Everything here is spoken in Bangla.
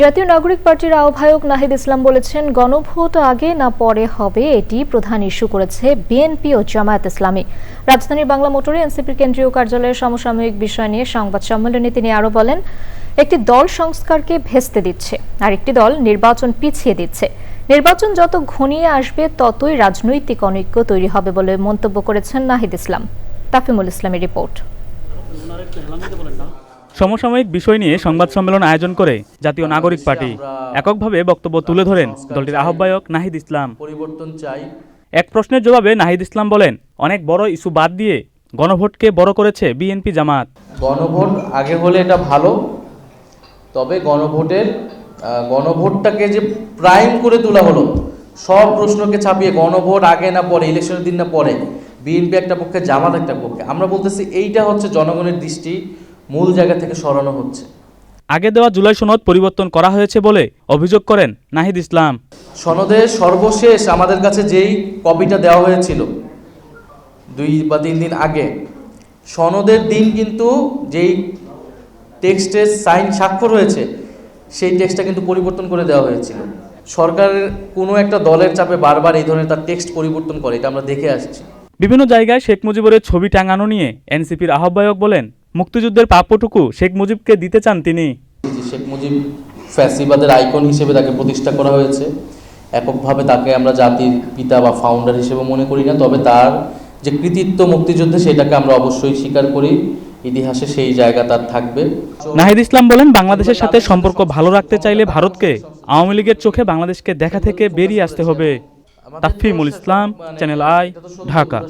জাতীয় নাগরিক পার্টির আহ্বায়ক নাহিদ ইসলাম বলেছেন, গণভোট আগে না পরে হবে, এটি প্রধান ইস্যু করেছে বিএনপি ও জামায়াত ইসলামী। রাজধানীর বাংলা মোটরে এনসিপির কেন্দ্রীয় কার্যালয়ের সমসাময়িক বিষয় নিয়ে সংবাদ সম্মেলনে তিনি আরও বলেন, একটি দল সংস্কারকে ভেস্তে দিচ্ছে আর একটি দল নির্বাচন পিছিয়ে দিচ্ছে। নির্বাচন যত ঘনিয়ে আসবে, ততই রাজনৈতিক অনৈক্য তৈরি হবে বলে মন্তব্য করেছেন নাহিদ ইসলাম। তাফিমুল ইসলামের রিপোর্ট। সমসাময়িক বিষয় নিয়ে সংবাদ সম্মেলন আয়োজন করে জাতীয় নাগরিক পার্টি। এককভাবে বক্তব্য তুলে ধরেন দলটির আহ্বায়ক নাহিদ ইসলাম। পরিবর্তন চাই। এক প্রশ্নের জবাবে নাহিদ ইসলাম বলেন অনেক বড় ইস্যু বাদ দিয়ে গণভোটকে বড় করেছে বিএনপি জামাত। গণভোট আগে হলে এটা ভালো তবে গণভোটের গণভোটটাকে যে প্রাইম করে তোলা হলো সব প্রশ্নকে ছাপিয়ে গণভোট আগে না পরে ইলেকশনের দিন না পরে বিএনপি একটা পক্ষে জামাত একটা পক্ষে। আমরা বলতেছি এইটা হচ্ছে জনগণের দৃষ্টি মূল জায়গা থেকে সরানো হচ্ছে। আগে দেওয়া জুলাই সনদ পরিবর্তন করা হয়েছে বলে অভিযোগ করেন নাহিদ ইসলাম। সনদের সর্বশেষ আমাদের কাছে যেই কপিটা দেওয়া হয়েছিল দুই বা তিন দিন আগে সনদের দিন কিন্তু যেই টেক্সটের সাইন স্বাক্ষর হয়েছে সেই টেক্সটটা কিন্তু পরিবর্তন করে দেওয়া হয়েছিল। সরকারের কোনো একটা দলের চাপে বারবার এই ধরনের তার টেক্সট পরিবর্তন করে এটা আমরা দেখে আসছি। বিভিন্ন জায়গায় শেখ মুজিবের ছবি টাঙানো নিয়ে এনসিপির আহ্বায়ক বলেন মুক্তিযুদ্ধের প্রাপ্যটুকু শেখ মুজিবকে দিতে চান তিনি। শেখ মুজিব ফ্যাসিবাদের আইকন হিসেবে তাকে প্রতিষ্ঠা করা হয়েছে এককভাবে তাকে আমরা জাতির পিতা বা ফাউন্ডার হিসেবে মনে করি না তবে তার যে কৃতিত্ব মুক্তিযুদ্ধে সেটাকে আমরা অবশ্যই স্বীকার করি। ইতিহাসে সেই জায়গা তার থাকবে। নাহিদ ইসলাম বলেন বাংলাদেশের সাথে সম্পর্ক ভালো রাখতে চাইলে ভারতকে আওয়ামী লীগের চোখে বাংলাদেশকে দেখা থেকে বেরিয়ে আসতে হবে। Tafimul Islam channel I Dhaka.